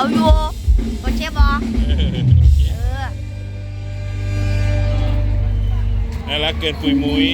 เอาอยู่กดเชฟบอเออน่ารักเกินปุยมุ้ย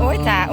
โอ้ยจ่าโ